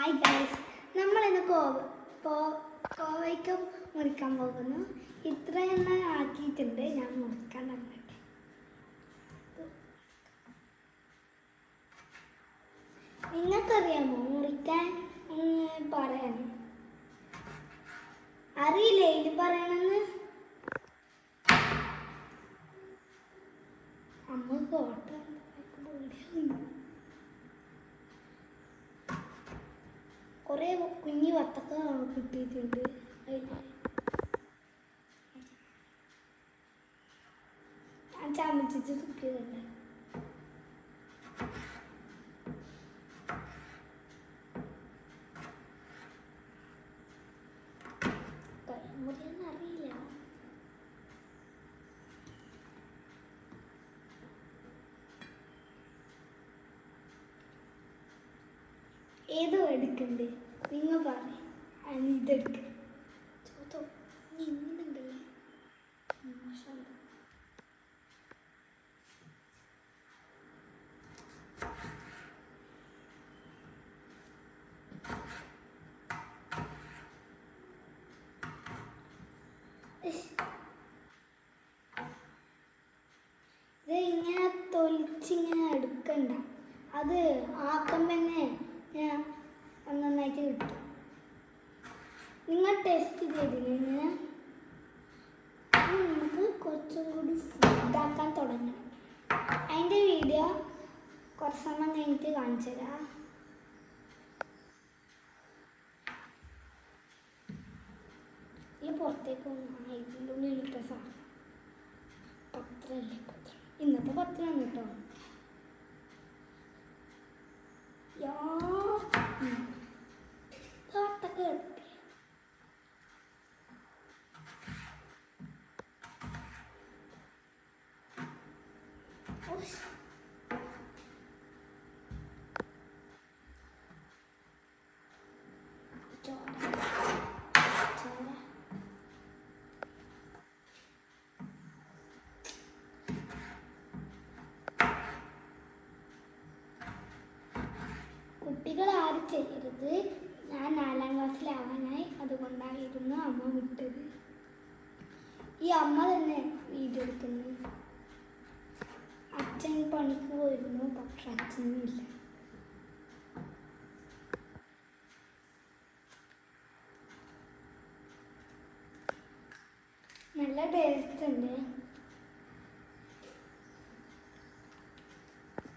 Hi guys കോവ കോ കോവയ്ക്ക മുറിക്കാൻ പോകുന്നു. ഇത്ര എണ്ണ ആക്കിയിട്ടുണ്ട്. ഞാൻ മുറിക്കാൻ തന്നിട്ട് നിങ്ങൾക്കറിയാമോ? മുറിക്കാൻ പറയണം. അറിയില്ലേ. ഇത് പറയണെന്ന് അമ്മ കോട്ട കുറേ കുഞ്ഞു വത്തക്ക കിട്ടിയിട്ടുണ്ട്. ഞാൻ ചമച്ചിട്ട് തുപ്പിയതുണ്ട് മുറിയെന്ന് അറിയില്ല ഏതോ എടുക്കണ്ട്. നിങ്ങൾ പറ. ഇതെടുക്ക. ചോത്തോ. നീ ഇന്നുണ്ടല്ലേ മോശമുണ്ട് ഇഷ്. ഇത് ഇങ്ങനെ തൊലിച്ചിങ്ങനെ എടുക്കണ്ട. അത് ആക്കം തന്നെ ഞാൻ നന്നായിട്ട് കിട്ടും. നിങ്ങൾ ടെസ്റ്റ് ചെയ്തില്ലേ നമുക്ക് കുറച്ചും കൂടി ഫുഡാക്കാൻ തുടങ്ങണം. അതിന്റെ വീഡിയോ കുറച്ച് സമയം കഴിഞ്ഞിട്ട് കാണിച്ചു തരാം. ഇത് പുറത്തേക്ക് വന്നു? ഇതിന്റെ ഉള്ളിലിട്ട സാധനം. പത്രമല്ലേ പത്രം? ഇന്നത്തെ പത്രമാണ് കേട്ടോ. കുട്ടികൾ ആരും ചെയ്യരുത്. ഞാൻ നാലാം ക്ലാസ്സിലാവാനായി അതുകൊണ്ടായിരുന്നു അമ്മ വിട്ടത്. ഈ അമ്മ തന്നെ വീഡിയോ എടുക്കുന്നത്. പണിക്ക് പോയിരുന്നു പക്ഷെ അച്ഛനില്ല. നല്ല ടേസ്റ്റ് ഉണ്ട്.